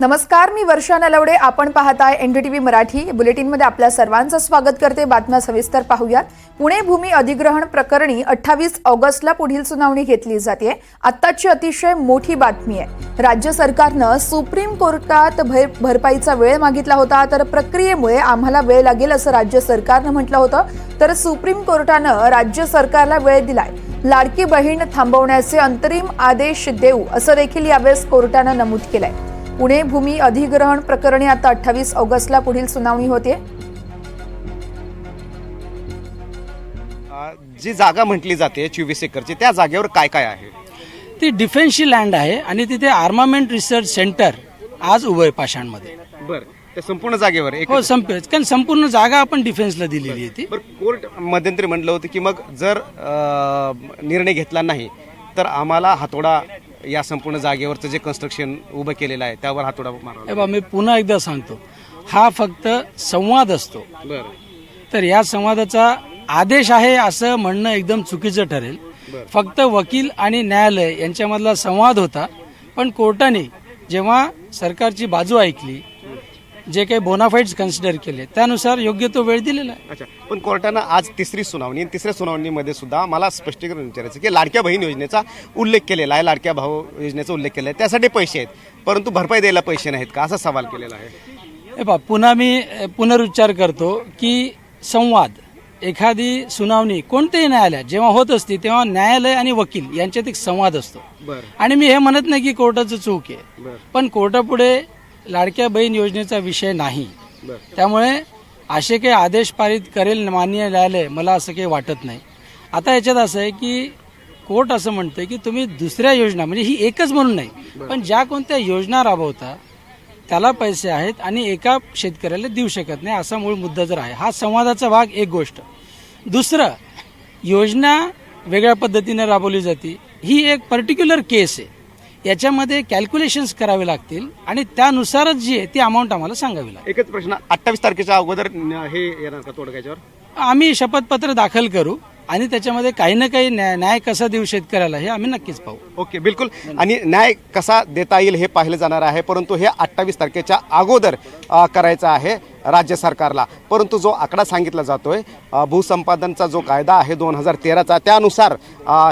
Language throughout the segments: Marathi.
नमस्कार मी वर्षा नलवडे. आपण पाहताय एनडीटीव्ही मराठी. बुलेटिनमध्ये आपल्या सर्वांचं स्वागत करते. बातम्या सविस्तर पाहूयात. पुणे भूमी अधिग्रहण प्रकरणी अठ्ठावीस ऑगस्टला पुढील सुनावणी घेतली जाते. आत्ताची अतिशय मोठी बातमी आहे. राज्य सरकारनं सुप्रीम कोर्टात भर भरपाईचा वेळ मागितला होता. तर प्रक्रियेमुळे आम्हाला वेळ लागेल असं राज्य सरकारनं म्हटलं होतं. तर सुप्रीम कोर्टानं राज्य सरकारला वेळ दिलाय. लाडकी बहीण थांबवण्याचे अंतरिम आदेश देऊ असं देखील यावेळेस कोर्टानं नमूद केलंय. पुणे भूमी अधिग्रहण प्रकरणी आता अठ्ठावीस ऑगस्टला पुढील सुनावणी होते. जी जागा म्हटली जाते चोवीस एकरची त्या जागेवर काय काय आहे? ती डिफेन्सची लँड आहे आणि तिथे आर्मामेंट रिसर्च सेंटर आज उभं आहे पाषाणमध्ये. बर त्या संपूर्ण जागेवर एक हो संपेल कारण संपूर्ण जागा आपण डिफेन्सला दिलेली आहे ती. बर कोर्ट मध्यंतरी म्हटलं होतं की मग जर अ, निर्णय घेतला नाही तर आम्हाला हातोडा या संपूर्ण जागेवरचं जे कन्स्ट्रक्शन उभं केलेलं आहे त्यावर हातोडा मारावा हे बा मी पुन्हा एकदा सांगतो हा फक्त संवाद असतो. बर. तर या संवादाचा आदेश आहे असं म्हणणं एकदम चुकीचं ठरेल. फक्त वकील आणि न्यायालय यांच्यामधला संवाद होता पण कोर्टाने जेव्हा सरकारची बाजू ऐकली जे काही बोनाफाईड्स कन्सिडर केले त्यानुसार योग्य तो वेळ दिलेला आहे. अच्छा पण कोर्टानं आज तिसरी सुनावणी आणि तिसऱ्या सुनावणीमध्ये सुद्धा मला स्पष्टीकरण विचारायचं की लाडक्या बहीण योजनेचा उल्लेख केलेला आहे लाडक्या भाऊ योजनेचा उल्लेख केलेला आहे त्यासाठी पैसे आहेत परंतु भरपाई द्यायला पैसे नाहीत का? असा सवाल केलेला आहे. हे पहा पुन्हा मी पुनरुच्चार करतो की संवाद एखादी सुनावणी कोणत्याही न्यायालयात जेव्हा होत असते तेव्हा न्यायालय आणि वकील यांच्यात एक संवाद असतो. बरं. आणि मी हे म्हणत नाही की कोर्टाचं चूक आहे. बरं. पण कोर्टापुढे लाडक्या बहीण योजनेचा विषय नाही. त्यामुळे असे काही आदेश पारित करेल मान्य न्यायालय मला असं काही वाटत नाही. आता याच्यात असं आहे की कोर्ट असं म्हणतंय की तुम्ही दुसऱ्या योजना म्हणजे ही एकच म्हणून नाही पण ज्या कोणत्या योजना राबवता त्याला पैसे आहेत आणि एका शेतकऱ्याला देऊ शकत नाही असा मूळ मुद्दा जर आहे. हा संवादाचा भाग एक गोष्ट. दुसरं योजना वेगळ्या पद्धतीने राबवली जाते. ही एक पर्टिक्युलर केस आहे. याच्यामध्ये कॅल्क्युलेशन्स करावे लागतील आणि त्यानुसारच जी आहे ती अमाऊंट आम्हाला सांगावी लागेल. एकच प्रश्न अठ्ठावीस तारखेच्या अगोदर हे येणार का तोडग्याच्यावर आम्ही शपथपत्र दाखल करू. आणि त्याच्यामध्ये काही ना काही न्याय न्याय कसा देऊ शेतकऱ्याला हे आम्ही नक्कीच पाहू. ओके बिलकुल. आणि न्याय कसा देता येईल हे पाहिलं जाणार आहे परंतु हे अठ्ठावीस तारखेच्या अगोदर करायचं आहे राज्य सरकारला. परंतु जो आकडा सांगितला जातोय भूसंपादनचा जो कायदा आहे दोन हजार तेराचा त्यानुसार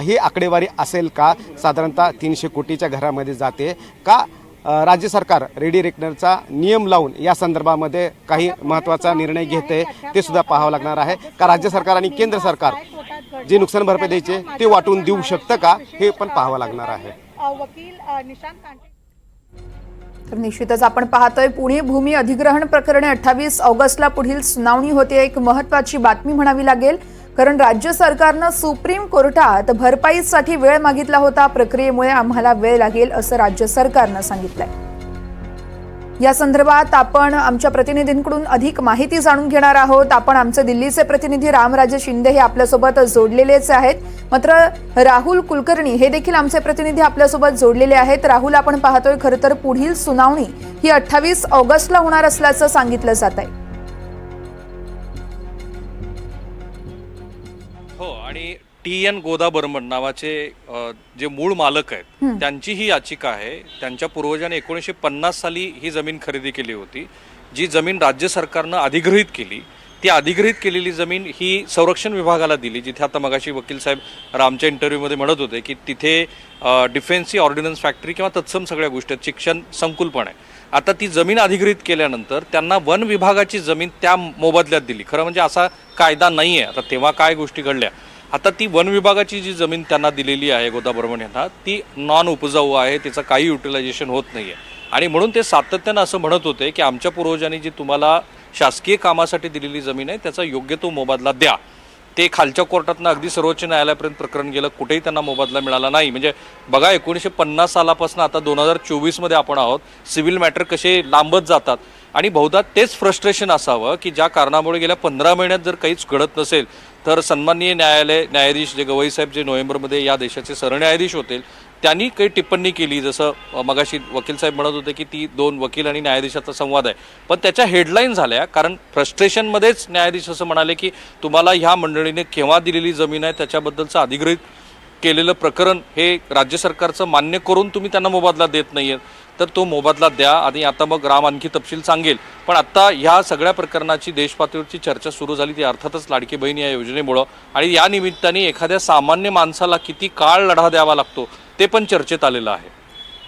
ही आकडेवारी असेल का? साधारणतः तीनशे कोटीच्या घरामध्ये जाते का? राज्य सरकार रेडी रेकनरचा नियम लावून या संदर्भामध्ये काही महत्त्वाचा निर्णय घेते ते सुद्धा पाहावं लागणार आहे. का राज्य सरकार आणि केंद्र सरकार जे नुकसान भरपाई द्यायचे ते वाटून देऊ शकतं का? हे पण पाहावं लागणार आहे. वकील निशांत कांटे. तर निश्चितच आपण पाहतोय पुणे भूमी अधिग्रहण प्रकरणी अठ्ठावीस ऑगस्टला पुढील सुनावणी होते. एक महत्वाची बातमी म्हणावी लागेल कारण राज्य सरकारनं सुप्रीम कोर्टात भरपाईसाठी वेळ मागितला होता. प्रक्रियेमुळे आम्हाला वेळ लागेल असं राज्य सरकारनं सांगितलंय. या संदर्भात आपण आमच्या प्रतिनिधींकडून अधिक माहिती जाणून घेणार आहोत. आपण आमचे दिल्लीचे प्रतिनिधी रामराजे शिंदे हे आपल्यासोबत जोडलेलेच आहेत. मात्र राहुल कुलकर्णी हे देखील आमचे प्रतिनिधी आपल्यासोबत जोडलेले आहेत. राहुल आपण पाहतोय खरं तर पुढील सुनावणी ही अठ्ठावीस ऑगस्टला होणार असल्याचं सांगितलं जात आहे. हो आणि टी एन गोदा बर्मन नावाचे अ, जे मूळ मालक आहेत त्यांची ही याचिका आहे. त्यांच्या पूर्वजांनी एकोणीसशे पन्नास साली ही जमीन खरेदी केली होती. जी जमीन राज्य सरकारनं अधिग्रहित केली ती अधिग्रहित केलेली जमीन ही संरक्षण विभागाला दिली जिथे आता मगाशी वकील साहेब रामच्या इंटरव्ह्यूमध्ये म्हणत होते की तिथे अ, डिफेन्सची ऑर्डिनन्स फॅक्टरी किंवा तत्सम सगळ्या गोष्टी आहेत शिक्षण संकुल पण आहे आता ती जमीन अधिग्रहित केल्यानंतर त्यांना वन विभागाची जमीन त्या मोबदल्यात दिली. खरं म्हणजे असा कायदा नाही आहे आता तेव्हा काय गोष्टी घडल्या? आता ती वन विभागाची जी जमीन त्यांना दिलेली आहे गोदा बर्मन यांना ती नॉन उपजाऊ आहे तिचं काही युटिलायझेशन होत नाही आहे आणि म्हणून ते सातत्यानं असं म्हणत होते की आमच्या पूर्वजांनी जी तुम्हाला शासकीय कामासाठी दिलेली जमीन आहे त्याचा योग्य तो मोबदला द्या. ते खालच्या कोर्टातनं अगदी सर्वोच्च न्यायालयापर्यंत प्रकरण गेलं कुठेही त्यांना मोबदला मिळाला नाही. म्हणजे बघा एकोणीसशे पन्नास सालापासून आता दोन हजार चोवीसमध्ये आपण आहोत सिव्हिल मॅटर कसे लांबत जातात. आणि बहुधा तेच फ्रस्ट्रेशन असावं की ज्या कारणामुळे गेल्या पंधरा महिन्यात जर काहीच घडत नसेल तर सन्माननीय न्यायालय न्यायाधीश जे गवई साहेब जे नोव्हेंबरमध्ये या देशाचे सरन्यायाधीश होतील त्यांनी काही टिप्पणी केली जसं मगाशी वकील साहेब म्हणत होते की ती दोन वकील आणि न्यायाधीशाचा संवाद आहे. पण त्याच्या हेडलाईन झाल्या कारण फ्रस्ट्रेशनमध्येच न्यायाधीश असं म्हणाले की तुम्हाला ह्या मंडळीने केव्हा दिलेली जमीन आहे त्याच्याबद्दलचं अधिग्रहित केलेलं प्रकरण हे राज्य सरकारचं मान्य करून तुम्ही त्यांना मोबदला देत नाहीये. तर तो मोबदला द्या. आणि आता मग राम आणखी तपशील सांगेल. पण आत्ता ह्या सगळ्या प्रकरणाची देशपातळीवरची चर्चा सुरू झाली. ती अर्थातच लाडकी बहीण या योजनेमुळं. आणि या निमित्ताने एखाद्या सामान्य माणसाला किती काळ लढा द्यावा लागतो ते पण चर्चेत आलेलं आहे.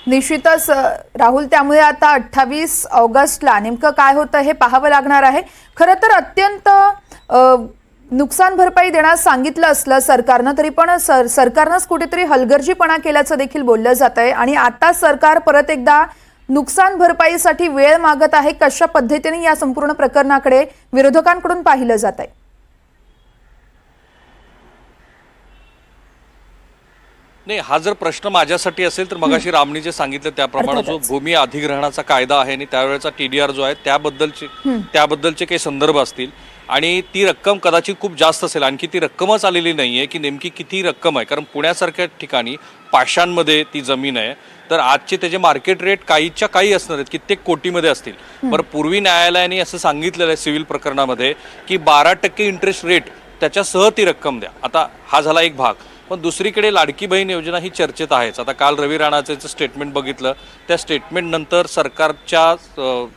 निश्चितच राहुल त्यामुळे आता अठ्ठावीस ऑगस्टला नेमकं काय होतं हे पाहावं लागणार आहे. खरं तर अत्यंत नुकसान भरपाई देण्यास सांगितलं असलं सरकारनं तरी पण सर सरकारनंच कुठेतरी हलगर्जीपणा केल्याचं देखील बोललं जात आहे आणि आता सरकार परत एकदा नुकसान भरपाईसाठी वेळ मागत आहे कशा पद्धतीने या संपूर्ण प्रकरणाकडे विरोधकांकडून पाहिलं जात आहे नाही हा जर प्रश्न माझ्यासाठी असेल तर मगाशी रामनी जे सांगितलं त्याप्रमाणे जो भूमी अधिग्रहणाचा कायदा आहे आणि त्यावेळेचा टीडीआर जो आहे त्याबद्दलचे त्याबद्दलचे काही संदर्भ असतील. आणि ती रक्कम कदाचित खूप जास्त असेल. आणखी ती रक्कमच आलेली नाहीये की नेमकी किती रक्कम आहे. कारण पुण्यासारख्या ठिकाणी पाषाणमध्ये ती जमीन आहे. तर आजचे त्याचे मार्केट रेट काहीच्या काही असणार आहेत कित्येक कोटीमध्ये असतील. बरं पूर्वी न्यायालयाने असं सांगितलेलं आहे सिव्हिल प्रकरणामध्ये की बारा टक्के इंटरेस्ट रेट त्याच्यासह ती रक्कम द्या. आता हा झाला एक भाग. पण दुसरीकडे लाडकी बहीण योजना ही चर्चेत आहेच. आता काल रवी राणाचं स्टेटमेंट बघितलं. त्या स्टेटमेंट नंतर सरकारच्या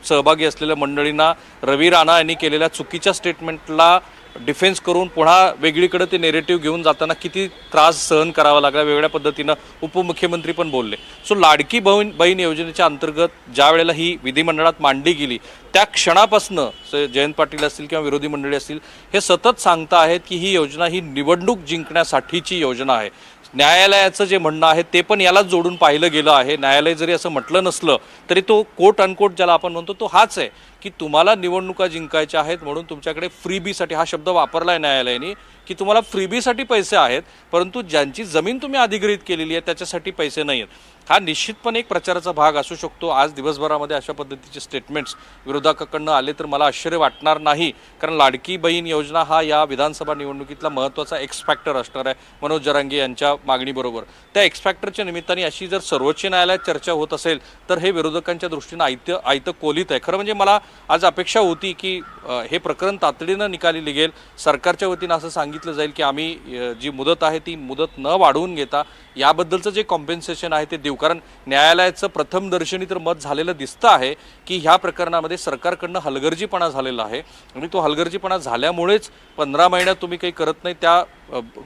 सहभागी असलेल्या मंडळींना रवी राणा यांनी केलेल्या चुकीच्या स्टेटमेंटला डिफेन्स करून पुन्हा वेगळीकडे ते नेरेटिव्ह घेऊन जाताना किती त्रास सहन करावा लागला वेगळ्या पद्धतीनं उपमुख्यमंत्री पण बोलले. सो लाडकी बहीण बहीण योजनेच्या अंतर्गत ज्या वेळेला ही विधिमंडळात मांडली गेली त्या क्षणापासनं जयंत पाटील असतील किंवा विरोधी मंडळी असतील हे सतत सांगता आहेत की ही योजना ही निवडणूक जिंकण्यासाठीची योजना आहे. न्यायालयाचं जे म्हणणं आहे ते पण यालाच जोडून पाहिलं गेलं आहे. न्यायालय जरी असं म्हटलं नसलं तरी तो कोट अनकोट ज्याला आपण म्हणतो तो हाच आहे. की तुम्हाला निवडणुका जिंकायच्या आहेत म्हणून तुमच्याकडे फ्रीबीसाठी हा शब्द वापरला आहे न्यायालयाने की तुम्हाला फ्रीबीसाठी पैसे आहेत परंतु ज्यांची जमीन तुम्ही अधिग्रहित केलेली आहे त्याच्यासाठी पैसे नाही आहेत हा निश्चितपणे एक प्रचाराचा भाग असू शकतो. आज दिवसभरामध्ये अशा पद्धतीचे स्टेटमेंट्स विरोधकाकडनं आले तर मला आश्चर्य वाटणार नाही. कारण लाडकी बहीण योजना हा या विधानसभा निवडणुकीतला महत्त्वाचा एक्सपॅक्टर असणार आहे मनोज जरांगे यांच्या मागणीबरोबर. त्या एक्सपॅक्टरच्या निमित्ताने अशी जर सर्वोच्च न्यायालयात चर्चा होत असेल तर हे विरोधकांच्या दृष्टीनं आयतं आयतं कोलित आहे. खरं म्हणजे मला आज अपेक्षा होती की हे प्रकरण तातडीनं निकाली निघेल सरकारच्या वतीनं असं सांगितलं जाईल की आम्ही जी मुदत आहे ती मुदत न वाढवून घेता याबद्दलचं जे कॉम्पेन्सेशन आहे ते देऊ. कारण न्यायालयाचं प्रथम दर्शनी तर मत झालेलं दिसतं आहे की ह्या प्रकरणामध्ये सरकारकडनं हलगर्जीपणा झालेला आहे. आणि तो हलगर्जीपणा झाल्यामुळेच पंधरा महिन्यात तुम्ही काही करत नाही त्या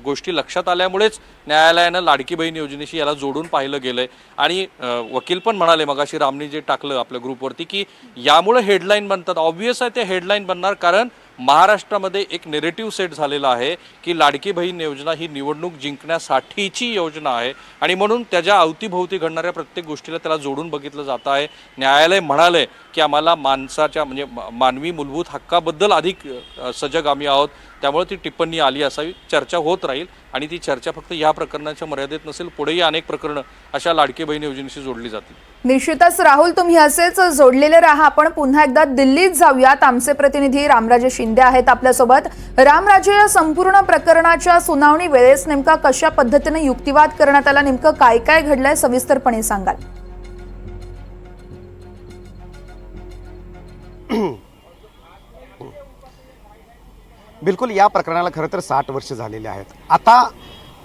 गोष्टी लक्षात आल्यामुळेच न्यायालयानं लाडकी बहीण योजनेशी याला जोडून पाहिलं गेलं आहे आणि वकील पण म्हणाले मगाशी रामनी जे टाकलं आपल्या ग्रुपवरती की यामुळे हेडलाईन बनतात. ऑब्वियस आहे ते हेडलाईन बनणार कारण महाराष्ट्रामध्ये एक नेरेटिव्ह सेट झालेला आहे की लाडकी बहीण योजना ही निवडणूक जिंकण्यासाठीची योजना आहे. आणि म्हणून त्याच्या अवतीभोवती घडणाऱ्या प्रत्येक गोष्टीला त्याला जोडून बघितलं जात आहे. न्यायालय म्हणाले की आम्हाला माणसाच्या म्हणजे मानवी मूलभूत हक्काबद्दल अधिक सजग आम्ही आहोत. त्यामुळे ती टिप्पणी आली असावी. चर्चा होत राहील आणि ती चर्चा फक्त या प्रकरणाच्या मर्यादेत नसेल पुढेही अनेक प्रकरणं अशा लाडकी बहीण योजनेशी जोडली जातील. निश्चितच राहुल तुम्ही असेच जोडलेले राहा. आपण पुन्हा एकदा दिल्लीत जाऊयात. आमचे प्रतिनिधी रामराजे शिंदे आहेत आपल्यासोबत. रामराजे या संपूर्ण प्रकरणाच्या सुनावणी वेळेस नेमका कशा पद्धतीने युक्तिवाद करण्यात आला? नेमकं काय काय घडलंय? सविस्तरपणे सांगाल. बिलकुल या प्रकरणाला खरं तर साठ वर्ष झालेले आहेत. आता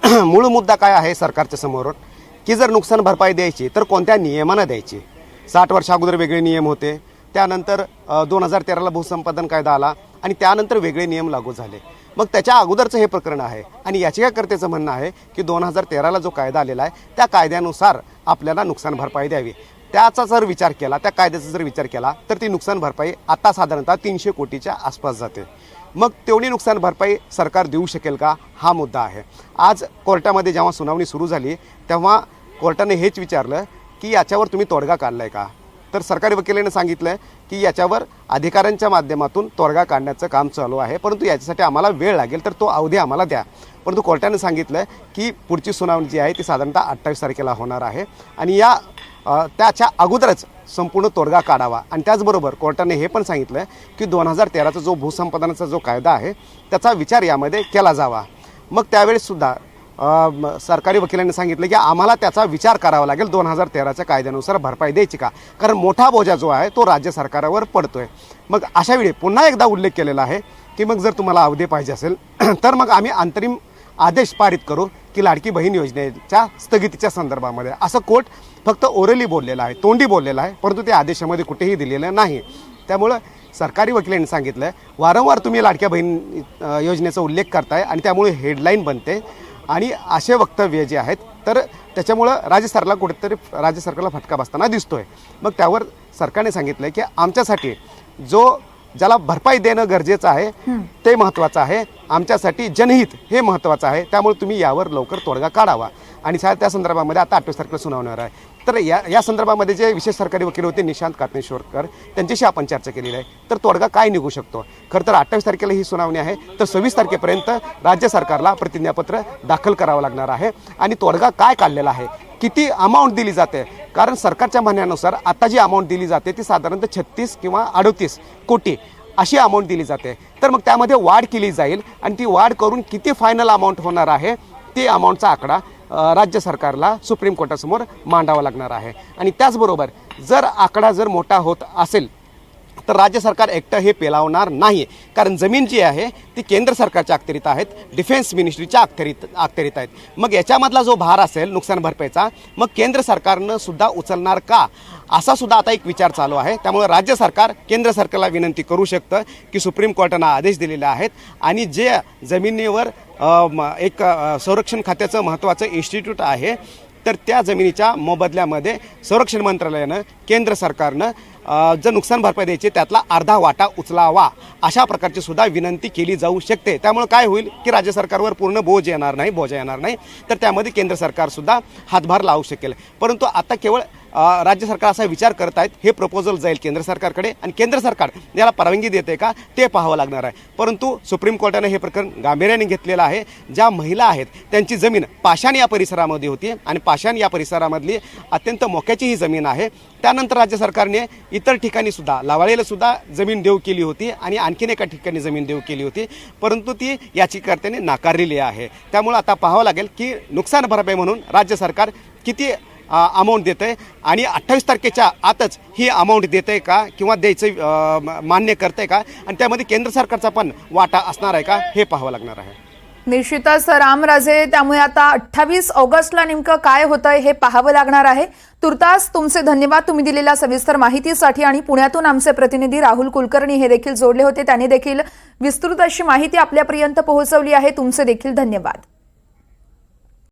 मूळ मुद्दा काय आहे सरकारच्या समोर की जर नुकसान भरपाई द्यायची तर कोणत्या नियमानं द्यायची? साठ वर्षा अगोदर वेगळे नियम होते त्यानंतर दोन हजार तेराला भूसंपादन कायदा आला आणि त्यानंतर वेगळे नियम लागू झाले. मग त्याच्या अगोदरचं हे प्रकरण आहे आणि याचिकाकर्त्याचं म्हणणं आहे की दोन हजार तेराला जो कायदा आलेला आहे त्या कायद्यानुसार आपल्याला नुकसान भरपाई द्यावी. त्याचा जर विचार केला त्या कायद्याचा जर विचार केला तर ती नुकसान भरपाई आता साधारणतः तीनशे कोटीच्या आसपास जाते. मग तेवढी नुकसान भरपाई सरकार देऊ शकेल का? हा मुद्दा आहे. आज कोर्टामध्ये जेव्हा सुनावणी सुरू झाली तेव्हा कोर्टाने हेच विचारलं की याच्यावर तुम्ही तोडगा काढलाय का? तर सरकारी वकिलाने सांगितलं की याच्यावर अधिकाऱ्यांच्या माध्यमातून तोडगा काढण्याचं काम चालू आहे परंतु याच्यासाठी आम्हाला वेळ लागेल तर तो अवधी आम्हाला द्या. परंतु कोर्टाने सांगितलं की पुढची सुनावणी जी आहे ती साधारणतः अठ्ठावीस तारखेला होणार आहे. आणि या त्याच्या अगोदरच संपूर्ण तोडगा काढावा. आणि त्याचबरोबर कोर्टाने हे पण सांगितलं की दोन हजार तेराचा जो भूसंपादनाचा जो कायदा आहे त्याचा विचार यामध्ये केला जावा. मग त्यावेळेससुद्धा सरकारी वकिलांनी सांगितलं की आम्हाला त्याचा विचार करावा लागेल दोन हजार तेराच्या कायद्यानुसार भरपाई द्यायची का? कारण मोठा बोजा जो आहे तो राज्य सरकारावर पडतोय. मग अशावेळी पुन्हा एकदा उल्लेख केलेला आहे की मग जर तुम्हाला अवधी पाहिजे असेल तर मग आम्ही अंतरिम आदेश पारित करू की लाडकी बहीण योजनेच्या स्थगितीच्या संदर्भामध्ये. असं कोर्ट फक्त ओरली बोललेलं आहे तोंडी बोललेलं आहे परंतु ते आदेशामध्ये कुठेही दिलेलं नाही. त्यामुळं सरकारी वकिलांनी सांगितलं आहे वारंवार तुम्ही लाडक्या बहीण योजनेचा उल्लेख करताय आणि त्यामुळे हेडलाईन बनते. आणि असे वक्तव्य जे आहेत तर त्याच्यामुळं राज्य सरकारला कुठेतरी राज्य सरकारला फटका बसताना दिसतोय. मग त्यावर सरकारने सांगितलं की आमच्यासाठी जो ज्याला भरपाई देणं गरजेचं आहे ते महत्त्वाचं आहे. आमच्यासाठी जनहित हे महत्त्वाचं आहे. त्यामुळे तुम्ही यावर लवकर तोडगा काढावा. आणि त्या त्या संदर्भामध्ये आता आठवीस तारखेला सुनावणार आहे. तर या या संदर्भामध्ये जे विशेष सरकारी वकील होते निशांत कातनेश्वरकर त्यांच्याशी आपण चर्चा केलेली आहे. तर तोडगा काय निघू शकतो? खरं तर अठ्ठावीस तारखेला ही सुनावणी आहे. तर सव्वीस तारखेपर्यंत राज्य सरकारला प्रतिज्ञापत्र दाखल करावं लागणार आहे. आणि तोडगा काय काढलेला आहे? किती अमाऊंट दिली जाते? कारण सरकारच्या म्हणण्यानुसार आता जी अमाऊंट दिली जाते ती साधारणतः छत्तीस किंवा अडतीस कोटी. अशी अमाऊंट दिली जाते. तर मग त्यामध्ये वाढ केली जाईल आणि ती वाढ करून किती फायनल अमाऊंट होणार आहे ते अमाऊंटचा आकडा राज्य सरकारला सुप्रीम कोर्टासमोर मांडावा लागणार आहे. आणि त्याचबरोबर जर आकडा जर मोठा होत असेल तर राज्य सरकार एकटं हे पेलावणार नाही कारण जमीन जी आहे ती केंद्र सरकारच्या अखत्यारीत आहेत डिफेन्स मिनिस्ट्रीच्या अखत्यारीत अखत्यारीत आहेत. मग याच्यामधला जो भार असेल नुकसान भरपाईचा मग केंद्र सरकारनं सुद्धा उचलणार का? असा सुद्धा आता एक विचार चालू आहे. त्यामुळे राज्य सरकार केंद्र सरकारला विनंती करू शकतं की सुप्रीम कोर्टानं आदेश दिलेले आहेत आणि जे जमिनीवर एक संरक्षण खात्याचं महत्त्वाचं इन्स्टिट्यूट आहे तर त्या जमिनीच्या मोबदल्यामध्ये संरक्षण मंत्रालयानं केंद्र सरकारनं जर नुकसान भरपाई द्यायची त्यातला अर्धा वाटा उचलावा. अशा प्रकारची सुद्धा विनंती केली जाऊ शकते. त्यामुळे काय होईल की राज्य सरकारवर पूर्ण बोज येणार नाही बोजा येणार नाही. तर त्यामध्ये केंद्र सरकारसुद्धा हातभार लावू शकेल. परंतु आता केवळ राज्य सरकार असा विचार करत आहेत हे प्रपोजल जाईल केंद्र सरकारकडे. आणि केंद्र सरकार याला परवानगी देते का ते पाहावं लागणार आहे. परंतु सुप्रीम कोर्टाने हे प्रकरण गांभीर्याने घेतलेलं आहे. ज्या महिला आहेत त्यांची जमीन पाषाण या परिसरामध्ये होती. आणि पाषाण या परिसरामधली अत्यंत मोक्याची ही जमीन आहे. त्यानंतर राज्य सरकारने इतर ठिकाणी सुद्धा लावाळीला सुद्धा जमीन देऊ केली होती आणि आणखीन एका ठिकाणी जमीन देऊ केली होती. परंतु ती याचिकाकर्त्याने नाकारलेली आहे. त्यामुळे आता पाहावं लागेल की नुकसान भरपाई म्हणून राज्य सरकार किती अमाऊंट देतं आहे आणि अठ्ठावीस तारखेच्या आतच ही अमाऊंट देतं आहे का किंवा द्यायचं मान्य करतं आहे का? आणि त्यामध्ये केंद्र सरकारचा पण वाटा असणार आहे का हे पाहावं लागणार आहे. निश्चितच रामराजे त्यामुळे आता अठ्ठावीस ऑगस्टला नेमकं काय होतंय हे पाहावं लागणार आहे. तुर्तास तुमचे धन्यवाद तुम्ही दिलेल्या सविस्तर माहितीसाठी आणि पुण्यातून आमचे प्रतिनिधी राहुल कुलकर्णी हे देखील जोडले होते. त्यांनी देखील विस्तृत अशी माहिती आपल्यापर्यंत पोहोचवली आहे. तुमचे देखील धन्यवाद.